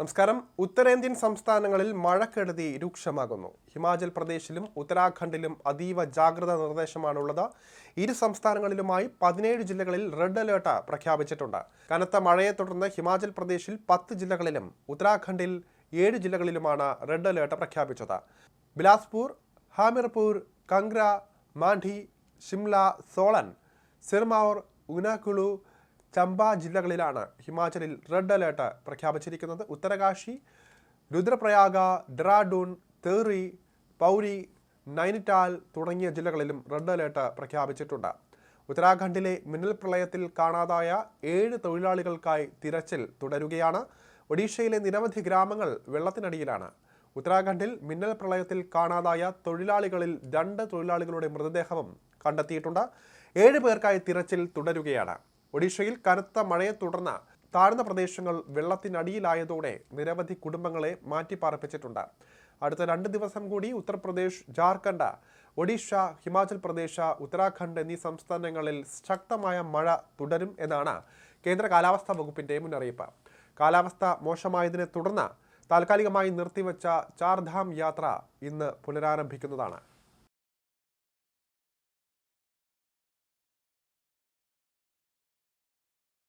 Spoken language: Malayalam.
നമസ്കാരം. ഉത്തരേന്ത്യൻ സംസ്ഥാനങ്ങളിൽ മഴക്കെടുതി രൂക്ഷമാകുന്നു. ഹിമാചൽ പ്രദേശിലും ഉത്തരാഖണ്ഡിലും അതീവ ജാഗ്രതാ നിർദ്ദേശമാണുള്ളത്. ഇരു സംസ്ഥാനങ്ങളിലുമായി പതിനേഴ് ജില്ലകളിൽ റെഡ് അലേർട്ട് പ്രഖ്യാപിച്ചിട്ടുണ്ട്. കനത്ത മഴയെ തുടർന്ന് ഹിമാചൽ പ്രദേശിൽ പത്ത് ജില്ലകളിലും ഉത്തരാഖണ്ഡിൽ ഏഴ് ജില്ലകളിലുമാണ് റെഡ് അലേർട്ട് പ്രഖ്യാപിച്ചത്. ബിലാസ്പൂർ ഹാമിർപൂർ കംഗ്ര മാണ്ഡി ഷിംല സോളൻ സിർമൌർ ഉനാകുളു ചമ്പ ജില്ലകളിലാണ് ഹിമാചലിൽ റെഡ് അലേർട്ട് പ്രഖ്യാപിച്ചിരിക്കുന്നത്. ഉത്തരകാശി രുദ്രപ്രയാഗ ഡെറാഡൂൺ തേറി പൗരി നൈനിറ്റാൽ തുടങ്ങിയ ജില്ലകളിലും റെഡ് അലേർട്ട് പ്രഖ്യാപിച്ചിട്ടുണ്ട്. ഉത്തരാഖണ്ഡിലെ മിന്നൽ പ്രളയത്തിൽ കാണാതായ ഏഴ് തൊഴിലാളികൾക്കായി തിരച്ചിൽ തുടരുകയാണ്. ഒഡീഷയിലെ നിരവധി ഗ്രാമങ്ങൾ വെള്ളത്തിനടിയിലാണ്. ഉത്തരാഖണ്ഡിൽ മിന്നൽ പ്രളയത്തിൽ കാണാതായ തൊഴിലാളികളിൽ രണ്ട് തൊഴിലാളികളുടെ മൃതദേഹവും കണ്ടെത്തിയിട്ടുണ്ട്. ഏഴ് പേർക്കായി തിരച്ചിൽ തുടരുകയാണ്. ഒഡീഷയിൽ കനത്ത മഴയെ തുടർന്ന് താഴ്ന്ന പ്രദേശങ്ങൾ വെള്ളത്തിനടിയിലായതോടെ നിരവധി കുടുംബങ്ങളെ മാറ്റിപ്പാർപ്പിച്ചിട്ടുണ്ട്. അടുത്ത രണ്ട് ദിവസം കൂടി ഉത്തർപ്രദേശ് ജാർഖണ്ഡ് ഒഡീഷ ഹിമാചൽ പ്രദേശ് ഉത്തരാഖണ്ഡ് എന്നീ സംസ്ഥാനങ്ങളിൽ ശക്തമായ മഴ തുടരും എന്നാണ് കേന്ദ്ര കാലാവസ്ഥാ വകുപ്പിന്റെ മുന്നറിയിപ്പ്. കാലാവസ്ഥ മോശമായതിനെ തുടർന്ന് താൽക്കാലികമായി നിർത്തിവച്ച ചാർധാം യാത്ര ഇന്ന് പുനരാരംഭിക്കുന്നതാണ്.